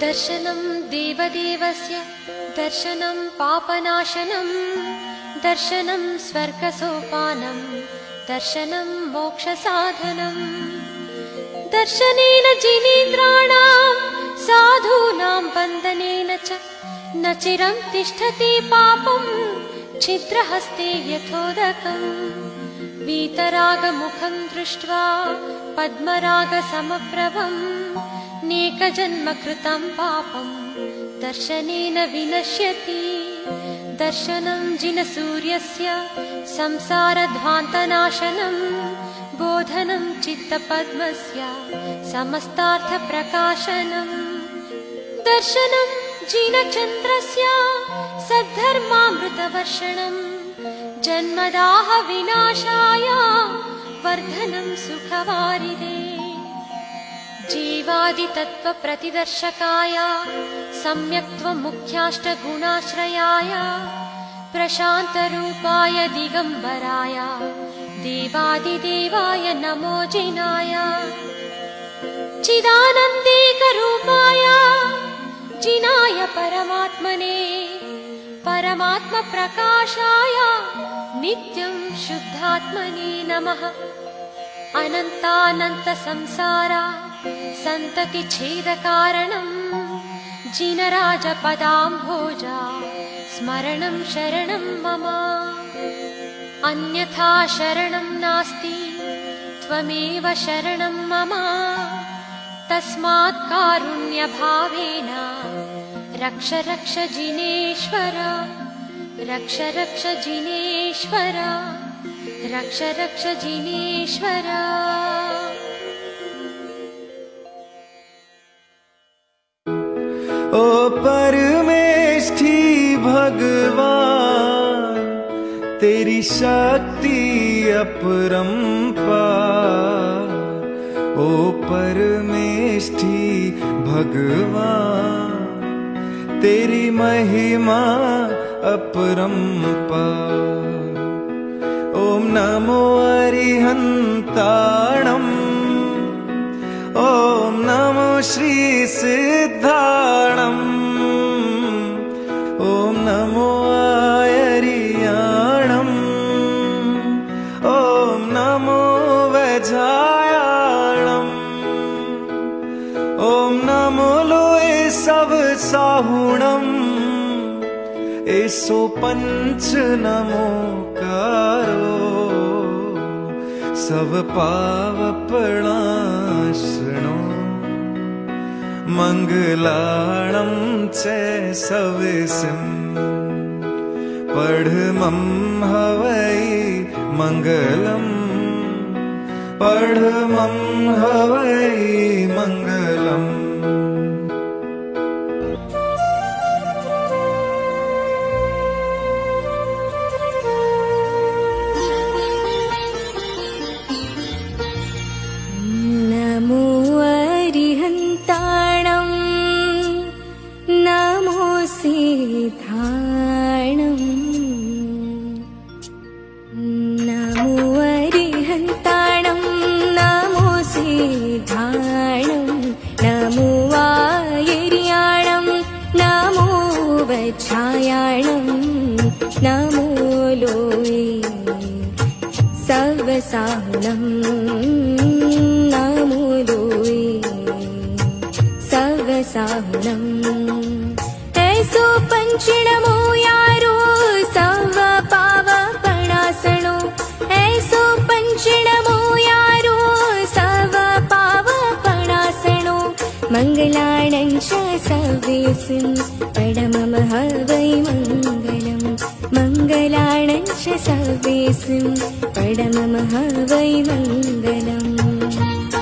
दर्शनं देवदेवस्य दर्शनं पापनाशनं दर्शनं स्वर्गसोपानं दर्शनं मोक्षसाधनम् दर्शनेन जिनेन्द्राणां साधूनां वन्दनेन च न चिरं तिष्ठति पापं छिद्रहस्ते यथोदकम् वीतरागमुखं दृष्ट्वा पद्मरागसमप्रभम् नेकजन्म कृतं पापं दर्शनेन विनश्यति। दर्शनं जिनसूर्यस्य संसारध्वान्तनाशनम् बोधनं चित्तपद्मस्य समस्तार्थप्रकाशनम् दर्शनं जिनचन्द्रस्य सद्धर्मामृतवर्षणम् जन्मदाह विनाशाय वर्धनं सुखवारिदे। जीवादितत्त्वप्रतिदर्शकाय सम्यक्त्वमुख्याष्टगुणाश्रयाय प्रशान्तरूपाय दिगम्बराय देवादिदेवाय नमो जिनाय। चिदानन्देकरूपाय जिनाय परमात्मने परमात्मप्रकाशाय नित्यं शुद्धात्मने नमः। अनन्तानन्तसंसारा सन्ततिच्छेदकारणम् जिनराजपदाम्भोजा स्मरणं शरणं मम। अन्यथा शरणं नास्ति त्वमेव शरणं मम। तस्मात् कारुण्यभावेन रक्ष रक्ष जिनेश्वर, रक्ष रक्ष जिनेश्वर, रक्ष रक्ष जिनेश्वर। ओ परमेष्ठी भगवान, तेरी शक्ति अपरंपार ओ परमेष्ठी भगवान तेरी महिमा अपरंपार ॐ नमो अरिहन्ताणम्। ॐ नमो श्रीसिद्धाणम्। ॐ नमो आयर्याणम्। ॐ नमो वजायाणम् साहुणम् एसो पञ्च नमोकारो सब पावपणाशृणो मङ्गलाणं च सविसिम् पढमं हवै मङ्गलम् पढमं हवै मङ्गलम् नमो अरिहन्ताणम् नमो सिद्धाणम् नमो आयर्याणम् नमो वच्छायाणम् नमो लोये सर्वसाहुणम् नमो लोये सर्वसाहुणम् ऐसो पञ्चिणमो सवेसिं परमम हवै मङ्गलम् मङ्गलाणं च सवेसिं परमम हवै मङ्गलम्